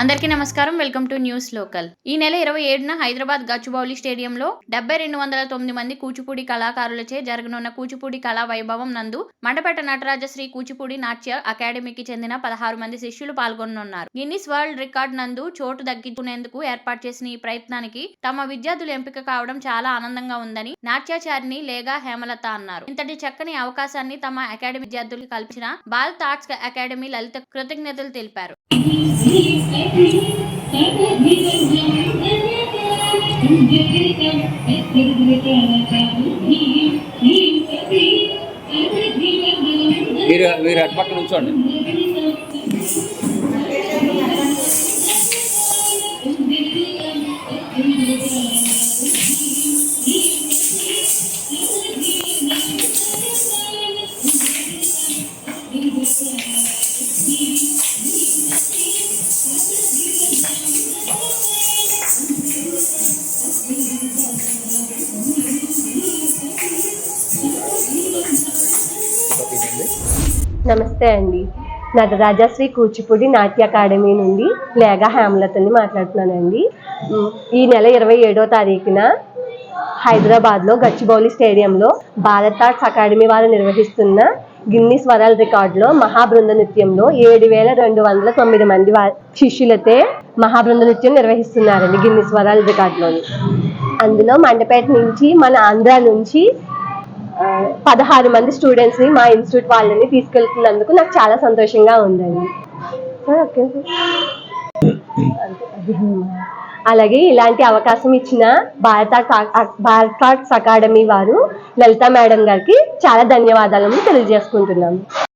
అందరికీ నమస్కారం. Welcome to news local. ఈ నెల ఇరవై ఏడున హైదరాబాద్ గచ్చుబౌలి స్టేడియంలో డెబ్బై రెండు వందల తొమ్మిది మంది కూచిపూడి కళాకారులచే జరగనున్న కూచిపూడి కళా వైభవం నందు మండపేట నటరాజశ్రీ కూచిపూడి నాట్య అకాడమీకి చెందిన పదహారు మంది శిష్యులు పాల్గొనున్నారు గిన్నిస్ వరల్డ్ రికార్డ్ నందు చోటు దక్కించుకునేందుకు ఏర్పాటు చేసిన ఈ ప్రయత్నానికి తమ విద్యార్థులు ఎంపిక కావడం చాలా ఆనందంగా ఉందని నాట్యాచారిణి లేగా హేమలత అన్నారు. ఇంతటి చక్కని అవకాశాన్ని తమ అకాడమీ విద్యార్థులకు కల్పించిన భారత్ ఆర్ట్స్ అకాడమీ లలిత కృతజ్ఞతలు తెలిపారు. మీరు మీరు అటుపక్క నుంచోండి. నమస్తే అండి. నటరాజశ్రీ కూచిపూడి నాట్య అకాడమీ నుండి లేగా హేమలతని మాట్లాడుతున్నానండి. ఈ నెల ఇరవై ఏడో తారీఖున హైదరాబాద్లో గచ్చిబౌలి స్టేడియంలో భారత్ ఆర్ట్స్ అకాడమీ వారు నిర్వహిస్తున్న గిన్నీస్ వరల్డ్ రికార్డులో మహాబృంద నృత్యంలో ఏడు వేల రెండు వందల తొమ్మిది మంది శిష్యులతో శిష్యులతే మహాబృంద నృత్యం నిర్వహిస్తున్నారండి గిన్నీస్ వరల్డ్ రికార్డులోని అందులో మండపేట నుంచి మన ఆంధ్ర నుంచి పదహారు మంది స్టూడెంట్స్ని మా ఇన్స్టిట్యూట్ వాళ్ళని తీసుకెళ్తున్నందుకు నాకు చాలా సంతోషంగా ఉందండి ఓకే సార్. అలాగే ఇలాంటి అవకాశం ఇచ్చిన భారత భారత ఆర్ట్స్ అకాడమీ వారు లలిత మేడం గారికి చాలా ధన్యవాదాలను తెలియజేసుకుంటున్నాము